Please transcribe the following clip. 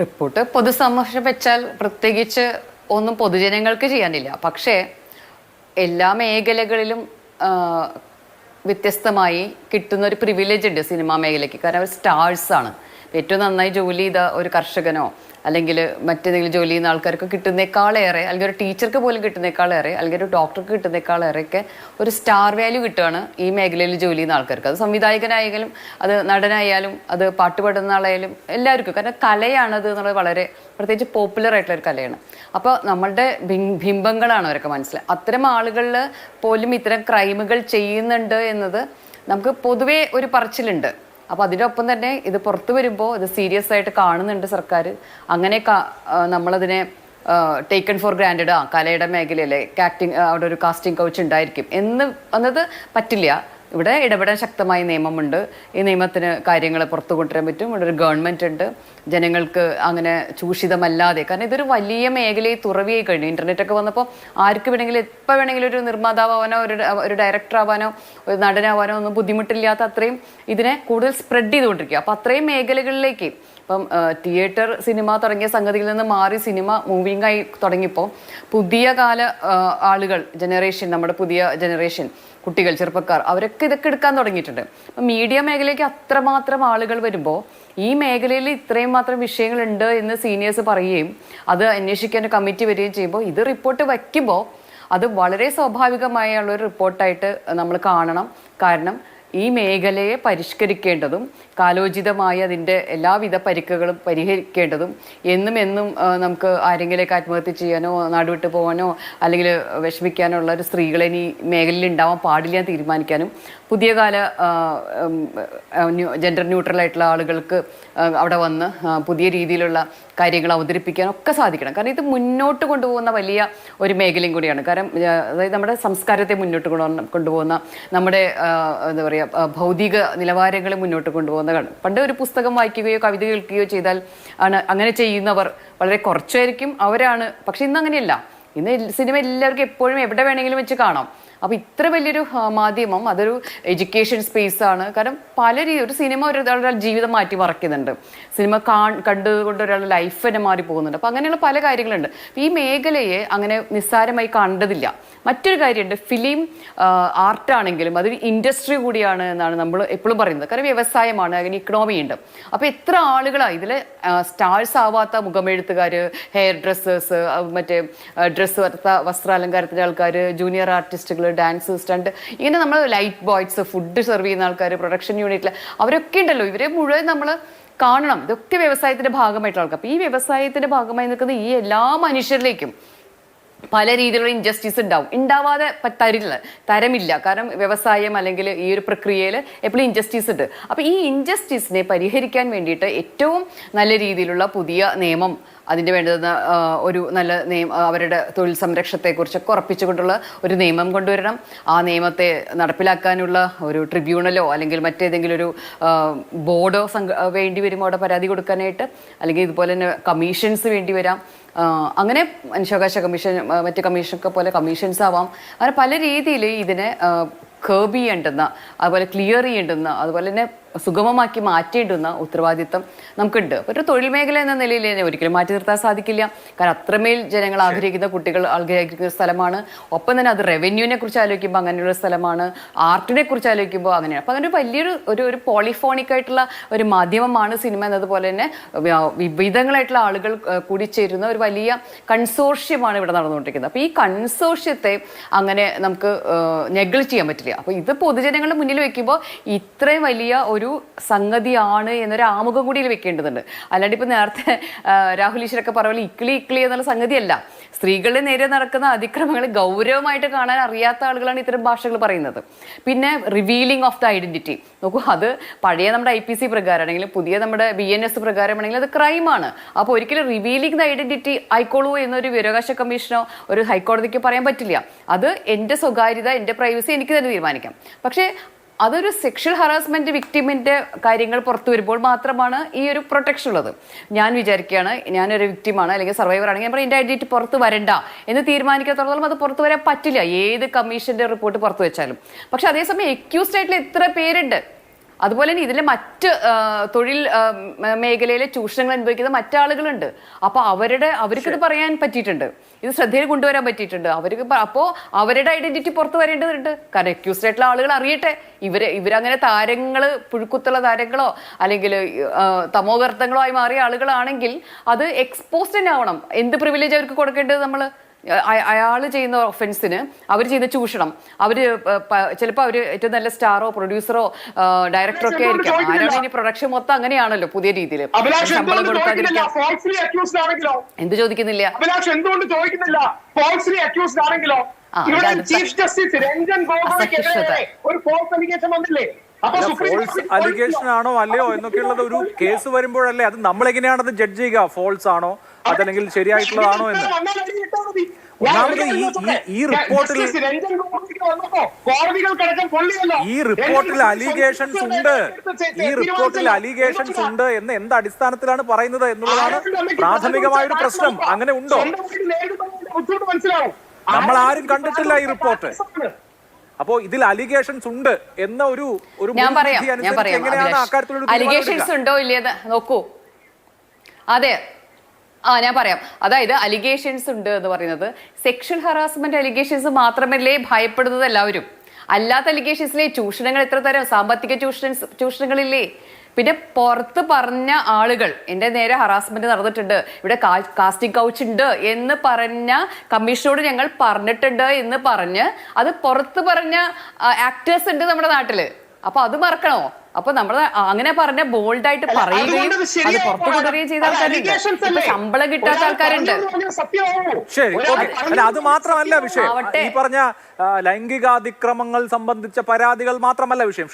Report പൊതുസമക്ഷം വെച്ചാൽ പ്രത്യേകിച്ച് ഒന്നും പൊതുജനങ്ങൾക്ക് ചെയ്യാനില്ല. പക്ഷേ എല്ലാ മേഖലകളിലും വ്യത്യസ്തമായി കിട്ടുന്ന ഒരു പ്രിവിലേജ് ഉണ്ട് സിനിമാ മേഖലയ്ക്ക്. കാരണം അവർ സ്റ്റാർസ് ആണ്. ഏറ്റവും നന്നായി ജോലി ചെയ്ത ഒരു കർഷകനോ അല്ലെങ്കിൽ മറ്റേതെങ്കിലും ജോലി ചെയ്യുന്ന ആൾക്കാർക്ക് കിട്ടുന്നേക്കാളേറെ അല്ലെങ്കിൽ ഒരു ടീച്ചർക്ക് പോലും കിട്ടുന്നേക്കാളേറെ അല്ലെങ്കിൽ ഒരു ഡോക്ടർക്ക് കിട്ടുന്നേക്കാളേറെ ഒക്കെ ഒരു സ്റ്റാർ വാല്യൂ കിട്ടുകയാണ് ഈ മേഖലയിൽ ജോലി ചെയ്യുന്ന ആൾക്കാർക്ക്. അത് സംവിധായകനായാലും അത് നടനായാലും അത് പാട്ട് പാടുന്ന ആളായാലും എല്ലാവർക്കും. കാരണം കലയാണത് എന്നുള്ളത് വളരെ പ്രത്യേകിച്ച് പോപ്പുലർ ആയിട്ടുള്ള ഒരു കലയാണ്. അപ്പോൾ നമ്മളുടെ ബിംബങ്ങളാണ് അവരൊക്കെ മനസ്സിലായി അത്തരം ആളുകളിൽ പോലും ഇത്തരം ക്രൈമുകൾ ചെയ്യുന്നുണ്ട് എന്നത് നമുക്ക് പൊതുവേ ഒരു പറച്ചിലുണ്ട്. അപ്പോൾ അതിനൊപ്പം തന്നെ ഇത് പുറത്തു വരുമ്പോൾ ഇത് സീരിയസ് ആയിട്ട് കാണുന്നുണ്ട് സർക്കാർ അങ്ങനെ നമ്മളതിനെ ടേക്കൺ ഫോർ ഗ്രാൻഡഡ് ആ കലയുടെ മേഖലയിലെ കാക്ടിങ് അവിടെ ഒരു കാസ്റ്റിംഗ് കൗച്ച് ഉണ്ടായിരിക്കും. എന്ന് എന്നത് പറ്റില്ല. ഇവിടെ ഇടപെടാൻ ശക്തമായ നിയമമുണ്ട്. ഈ നിയമത്തിന് കാര്യങ്ങൾ പുറത്തു കൊണ്ടുവരാൻ പറ്റും. ഇവിടെ ഒരു ഗവൺമെന്റ് ഉണ്ട്. ജനങ്ങൾക്ക് അങ്ങനെ ചൂഷിതമല്ലാതെ കാരണം ഇതൊരു വലിയ മേഖലയിൽ തുറവിയായി കഴിഞ്ഞു. ഇന്റർനെറ്റ് ഒക്കെ വന്നപ്പോൾ ആർക്ക് വേണമെങ്കിലും എപ്പോൾ വേണമെങ്കിലും ഒരു നിർമ്മാതാവാനോ ഒരു ഒരു ഡയറക്ടർ ആവാനോ ഒരു നടനാവാനോ ഒന്നും ബുദ്ധിമുട്ടില്ലാത്ത അത്രയും ഇതിനെ കൂടുതൽ സ്പ്രെഡ് ചെയ്തുകൊണ്ടിരിക്കുക അപ്പോൾ അത്രയും മേഖലകളിലേക്ക് ഇപ്പം തിയേറ്റർ സിനിമ തുടങ്ങിയ സംഗതിയിൽ നിന്ന് മാറി സിനിമ മൂവിങ് ആയി തുടങ്ങിയപ്പോൾ പുതിയ കാല ആളുകൾ ജനറേഷൻ നമ്മുടെ പുതിയ ജനറേഷൻ കുട്ടികൾ ചെറുപ്പക്കാർ അവരൊക്കെ ഇതൊക്കെ എടുക്കാൻ തുടങ്ങിയിട്ടുണ്ട്. അപ്പം മീഡിയ മേഖലയ്ക്ക് അത്രമാത്രം ആളുകൾ വരുമ്പോൾ ഈ മേഖലയിൽ ഇത്രയും മാത്രം വിഷയങ്ങളുണ്ട് എന്ന് സീനിയേഴ്സ് പറയുകയും അത് അന്വേഷിക്കാൻ കമ്മിറ്റി വരികയും ചെയ്യുമ്പോൾ ഇത് റിപ്പോർട്ട് വയ്ക്കുമ്പോൾ അത് വളരെ സ്വാഭാവികമായുള്ള ഒരു റിപ്പോർട്ടായിട്ട് നമ്മൾ കാണണം. കാരണം ഈ മേഖലയെ പരിഷ്കരിക്കേണ്ടതും കാലോചിതമായി അതിന്റെ എല്ലാവിധ പരിക്കുകളും പരിഹരിക്കേണ്ടതും എന്നും എന്നും നമുക്ക് ആരെങ്കിലേക്ക് ആത്മഹത്യ ചെയ്യാനോ നാടുവിട്ട് പോകാനോ അല്ലെങ്കിൽ വിഷമിക്കാനോ ഉള്ള ഒരു സ്ത്രീകളെ ഇനി മേഖലയിൽ ഉണ്ടാവാൻ പാടില്ല എന്ന് തീരുമാനിക്കാനും പുതിയ കാല ജെൻഡർ ന്യൂട്രൽ ആയിട്ടുള്ള ആളുകൾക്ക് അവിടെ വന്ന് പുതിയ രീതിയിലുള്ള കാര്യങ്ങൾ അവതരിപ്പിക്കാനൊക്കെ സാധിക്കണം. കാരണം ഇത് മുന്നോട്ട് കൊണ്ടുപോകുന്ന വലിയ ഒരു മേഖലയും കൂടിയാണ്. കാരണം അതായത് നമ്മുടെ സംസ്കാരത്തെ മുന്നോട്ട് കൊണ്ടുപോകുന്ന നമ്മുടെ എന്താ പറയുക ആ, ഭൗതിക നിലവാരങ്ങളെ മുന്നോട്ട് കൊണ്ടുപോകുന്നതാണ്. പണ്ട് ഒരു പുസ്തകം വായിക്കുകയോ കവിത കേൾക്കുകയോ ചെയ്താൽ ആണ് അങ്ങനെ ചെയ്യുന്നവർ വളരെ കുറച്ചായിരിക്കും അവരാണ്. പക്ഷെ ഇന്ന് അങ്ങനെയല്ല. ഇന്ന് സിനിമ എല്ലാവർക്കും എപ്പോഴും എവിടെ വേണമെങ്കിലും വെച്ച് കാണാം. അപ്പോൾ ഇത്ര വലിയൊരു മാധ്യമം അതൊരു എഡ്യൂക്കേഷൻ സ്പേസ് ആണ്. കാരണം പല രീതി ഒരു സിനിമ ഒരു ജീവിതം മാറ്റി മറക്കുന്നുണ്ട്. സിനിമ കാ കണ്ടുകൊണ്ട് ഒരാളുടെ ലൈഫ് തന്നെ മാറി പോകുന്നുണ്ട് അപ്പോൾ അങ്ങനെയുള്ള പല കാര്യങ്ങളുണ്ട്. ഈ മേഖലയെ അങ്ങനെ നിസ്സാരമായി കണ്ടതില്ല മറ്റൊരു കാര്യമുണ്ട്. ഫിലിം ആർട്ടാണെങ്കിലും അതൊരു ഇൻഡസ്ട്രി കൂടിയാണ് എന്നാണ് നമ്മൾ എപ്പോഴും പറയുന്നത്. കാരണം വ്യവസായമാണ് അതിന് ഇക്കണോമി ഉണ്ട്. അപ്പോൾ എത്ര ആളുകളാണ് ഇതിൽ സ്റ്റാഴ്സ് ആവാത്ത മുഖമെഴുത്തുകാർ ഹെയർ ഡ്രസ്സേഴ്സ് മറ്റേ ഡ്രസ്സ് വസ്ത്രാലങ്കാരത്തിന്റെ ആൾക്കാർ ജൂനിയർ ആർട്ടിസ്റ്റുകൾ ഡാൻസ് സ്റ്റണ്ട് ഇങ്ങനെ നമ്മൾ ലൈറ്റ് ബോയ്സ് ഫുഡ് സെർവ് ചെയ്യുന്ന ആൾക്കാർ പ്രൊഡക്ഷൻ യൂണിറ്റിൽ അവരൊക്കെ ഉണ്ടല്ലോ. ഇവരെ മുഴുവൻ നമ്മൾ കാണണം. ഇതൊക്കെ വ്യവസായത്തിന്റെ ഭാഗമായിട്ടുള്ള ആൾക്കാർ അപ്പോൾ ഈ വ്യവസായത്തിന്റെ ഭാഗമായി നിൽക്കുന്ന ഈ എല്ലാ മനുഷ്യരിലേക്കും പല രീതിയിലുള്ള ഇൻജസ്റ്റിസ് ഉണ്ടാവും. ഉണ്ടാവാതെ തരില്ല തരമില്ല. കാരണം വ്യവസായം അല്ലെങ്കിൽ ഈ ഒരു പ്രക്രിയയിൽ എപ്പോഴും ഇൻജസ്റ്റിസ് ഉണ്ട്. അപ്പോൾ ഈ ഇൻജസ്റ്റിസിനെ പരിഹരിക്കാൻ വേണ്ടിയിട്ട് ഏറ്റവും നല്ല രീതിയിലുള്ള പുതിയ നിയമം അതിന് വേണ്ടുന്ന ഒരു നല്ല നിയമം അവരുടെ തൊഴിൽ സംരക്ഷണത്തെക്കുറിച്ചൊക്കെ ഉറപ്പിച്ചുകൊണ്ടുള്ള ഒരു നിയമം കൊണ്ടുവരണം. ആ നിയമത്തെ നടപ്പിലാക്കാനുള്ള ഒരു ട്രിബ്യൂണലോ അല്ലെങ്കിൽ മറ്റേതെങ്കിലും ഒരു ബോർഡോ വേണ്ടി വരുമ്പോൾ അവിടെ പരാതി കൊടുക്കാനായിട്ട് അല്ലെങ്കിൽ ഇതുപോലെ തന്നെ കമ്മീഷൻസ് വേണ്ടി വരാം. അങ്ങനെ മനുഷ്യാവകാശ കമ്മീഷൻ മറ്റ് കമ്മീഷനൊക്കെ പോലെ കമ്മീഷൻസ് ആവാം അങ്ങനെ പല രീതിയിൽ ഇതിനെ കേബ് ചെയ്യേണ്ടുന്ന അതുപോലെ ക്ലിയർ ചെയ്യേണ്ടുന്ന അതുപോലെ തന്നെ സുഗമമാക്കി മാറ്റേണ്ടുന്ന ഉത്തരവാദിത്തം നമുക്കുണ്ട്. അപ്പോൾ ഒരു തൊഴിൽ മേഖല എന്ന നിലയിൽ തന്നെ ഒരിക്കലും മാറ്റി നിർത്താൻ സാധിക്കില്ല. കാരണം അത്രമേൽ ജനങ്ങൾ ആഗ്രഹിക്കുന്ന കുട്ടികൾ ആഗ്രഹിക്കുന്ന സ്ഥലമാണ്. ഒപ്പം തന്നെ അത് റവന്യൂവിനെ കുറിച്ച് ആലോചിക്കുമ്പോൾ അങ്ങനെയുള്ള സ്ഥലമാണ്. ആർട്ടിനെ കുറിച്ച് ആലോചിക്കുമ്പോൾ അങ്ങനെയാണ്. അപ്പോൾ അങ്ങനെ ഒരു വലിയൊരു ഒരു ഒരു പോളിഫോണിക് ആയിട്ടുള്ള ഒരു മാധ്യമമാണ് സിനിമ എന്നതുപോലെ തന്നെ വിവിധങ്ങളായിട്ടുള്ള ആളുകൾ കൂടി കൂടിച്ചേരുന്ന ഒരു വലിയ കൺസോർഷ്യമാണ് ഇവിടെ നടന്നുകൊണ്ടിരിക്കുന്നത്. അപ്പോൾ ഈ കൺസോർഷ്യത്തെ അങ്ങനെ നമുക്ക് നെഗ്ലിറ്റ് ചെയ്യാൻ പറ്റില്ല. അപ്പോൾ ഇത് പൊതുജനങ്ങളുടെ മുന്നിൽ വെക്കുമ്പോൾ ഇത്രയും വലിയ ഒരു സംഗതിയാണ് എന്നൊരു ആമുഖം കൂടി വെക്കേണ്ടതുണ്ട്. അല്ലാണ്ട് ഇപ്പം നേരത്തെ രാഹുൽ ഈശ്വരൊക്കെ പറഞ്ഞ പോലെ ഇക്ലി എന്നുള്ള സംഗതിയല്ല. സ്ത്രീകളുടെ നേരെ നടക്കുന്ന അതിക്രമങ്ങൾ ഗൗരവമായിട്ട് കാണാൻ അറിയാത്ത ആളുകളാണ് ഇത്തരം ഭാഷകൾ പറയുന്നത്. പിന്നെ റിവീലിംഗ് ഓഫ് ദ ഐഡന്റിറ്റി നോക്കൂ അത് പഴയ നമ്മുടെ ഐ പി സി പ്രകാരമാണെങ്കിലും പുതിയ നമ്മുടെ ബി എൻ എസ് പ്രകാരമാണെങ്കിലും അത് ക്രൈമാണ് അപ്പോൾ ഒരിക്കലും റിവീലിംഗ് ദ ഐഡന്റിറ്റി ആയിക്കോളൂ എന്നൊരു വിവരാവകാശ കമ്മീഷനോ ഒരു ഹൈക്കോടതിക്ക് പറയാൻ പറ്റില്ല. അത് എന്റെ സ്വകാര്യത എന്റെ പ്രൈവസി എനിക്ക് തന്നെ തീരുമാനിക്കാം. പക്ഷേ അതൊരു സെക്ഷൽ ഹറാസ്മെന്റ് വിക്ടിമിന്റെ കാര്യങ്ങൾ പുറത്തു വരുമ്പോൾ മാത്രമാണ് ഈ ഒരു പ്രൊട്ടക്ഷൻ ഉള്ളത്. ഞാൻ വിചാരിക്കുകയാണ് ഞാനൊരു വിക്ടിമാണ് അല്ലെങ്കിൽ സർവൈവർ ആണെങ്കിൽ ഞാൻ എന്റെ ഐഡന്റിറ്റി പുറത്ത് വരണ്ട. എന്ന് തീരുമാനിക്കത്തോളം അത് പുറത്തു വരാൻ പറ്റില്ല. ഏത് കമ്മീഷന്റെ റിപ്പോർട്ട് പുറത്തു വെച്ചാലും. പക്ഷെ അതേസമയം എക്യൂസ്ഡ് ആയിട്ടുള്ള എത്ര പേരുണ്ട്? അതുപോലെ തന്നെ ഇതിലെ മറ്റ് തൊഴിൽ മേഖലയിലെ ചൂഷണങ്ങൾ അനുഭവിക്കുന്ന മറ്റാളുകളുണ്ട് അപ്പൊ അവരുടെ അവർക്ക് ഇത് പറയാൻ പറ്റിയിട്ടുണ്ട്. ഇത് ശ്രദ്ധയിൽ കൊണ്ടുവരാൻ പറ്റിയിട്ടുണ്ട്. അവർക്ക് അപ്പോൾ അപ്പോ അവരുടെ ഐഡന്റിറ്റി പുറത്തു വരേണ്ടതുണ്ട്. കാരണം അക്യൂസ്ഡ് ആയിട്ടുള്ള ആളുകൾ അറിയട്ടെ. ഇവർ ഇവരങ്ങനെ താരങ്ങൾ പുഴുക്കുത്തുള്ള താരങ്ങളോ അല്ലെങ്കിൽ തമോവർത്തങ്ങളോ ആയി മാറിയ ആളുകളാണെങ്കിൽ അത് എക്സ്പോസ് തന്നെ ആവണം. എന്ത് പ്രിവിലേജ് അവർക്ക് കൊടുക്കേണ്ടത് നമ്മൾ? അയാൾ ചെയ്യുന്ന ഒഫൻസിന് അവർ ചെയ്യുന്ന ചൂഷണം. അവർ ചിലപ്പോൾ അവർ ഏറ്റവും നല്ല സ്റ്റാറോ പ്രൊഡ്യൂസറോ ഡയറക്ടറോ ഒക്കെ ആയിരിക്കും. ആരാണ് ഇനി പ്രൊഡക്ഷൻ മൊത്തം അങ്ങനെയാണല്ലോ പുതിയ രീതിയിൽ അഭിലാഷ് ശമ്പളം എന്ത് ചോദിക്കുന്നില്ല? അഭിലാഷ് എന്തുകൊണ്ട് ചോദിക്കുന്നില്ല? ഫോൾസ്ലി അക്യൂസ്ഡ് ആണെങ്കിലോ? ഇവിടെ ചീഫ് ജസ്റ്റിസ് രഞ്ജൻ ഗൊഗോയ്ക്കെതിരെ. ഒരു ഫോൾസ് അലിഗേഷൻ വന്നില്ലേ? ഫോൾസ് അലിഗേഷൻ ആണോ അല്ലയോ എന്നൊക്കെയുള്ളത് ഒരു കേസ് വരുമ്പോഴല്ലേ? അത് നമ്മൾ എങ്ങനെയാണ് അത് ജഡ്ജ് ചെയ്യുക? ഫോൾസ് ആണോ? അതല്ലെങ്കിൽ ശരിയായിട്ടുള്ളതാണോ എന്ന്. ഒന്നാമത് ഈ- റിപ്പോർട്ടിൽ- ഈ റിപ്പോർട്ടിൽ അലീഗേഷൻസ് ഉണ്ട്. ഈ റിപ്പോർട്ടിൽ അലീഗേഷൻസ് ഉണ്ട് എന്ന് എന്ത് അടിസ്ഥാനത്തിലാണ് പറയുന്നത് എന്നുള്ളതാണ് പ്രാഥമികമായ ഒരു പ്രശ്നം. അങ്ങനെ ഉണ്ടോ? നമ്മൾ ആരും കണ്ടിട്ടില്ല ഈ റിപ്പോർട്ട്. അപ്പോ ഇതിൽ അലിഗേഷൻസ് ഉണ്ട് എന്ന ഒരു ഒരു ഞാൻ പറയാം ഞാൻ പറയാം അലിഗേഷൻസ് ഉണ്ടോ ഇല്ലയെന്ന് നോക്കൂ. അതെ ആ ഞാൻ പറയാം. അതായത് അലിഗേഷൻസ് ഉണ്ട് എന്ന് പറയുന്നത്. സെക്ഷൽ ഹറാസ്മെന്റ് അലിഗേഷൻസ് മാത്രമല്ലേ ഭയപ്പെടുന്നത് എല്ലാവരും? അല്ലാത്ത അലിഗേഷൻസിലെ ചൂഷണങ്ങൾ എത്ര തരം? സാമ്പത്തിക ചൂഷണ ചൂഷണങ്ങളില്ലേ? പിന്നെ പുറത്ത് പറഞ്ഞ ആളുകൾ എന്റെ നേരെ ഹറാസ്മെന്റ് നടന്നിട്ടുണ്ട്. ഇവിടെ കാസ്റ്റിംഗ് കൗച്ച് ഉണ്ട് എന്ന് പറഞ്ഞ കമ്മീഷനോട് ഞങ്ങൾ പറഞ്ഞിട്ടുണ്ട് എന്ന് പറഞ്ഞ് അത് പുറത്ത് പറഞ്ഞ ആക്ടേഴ്സ് ഉണ്ട് നമ്മുടെ നാട്ടിൽ അപ്പൊ അത് മറക്കണോ? അപ്പൊ നമ്മൾ അങ്ങനെ പറഞ്ഞ ബോൾഡ് ആയിട്ട് പറയുകയും അത് പുറത്തു കൊണ്ടുവരികയും ചെയ്ത ആൾക്കാരുണ്ട് ഇപ്പൊ ശമ്പളം കിട്ടാത്ത ആൾക്കാരുണ്ട്. ശരി ഓക്കെ. അല്ല അത് മാത്രമല്ല വിഷയം. ഈ പറഞ്ഞ ലൈംഗികാതിക്രമങ്ങൾ സംബന്ധിച്ച പരാതികൾ മാത്രമല്ല വിഷയം.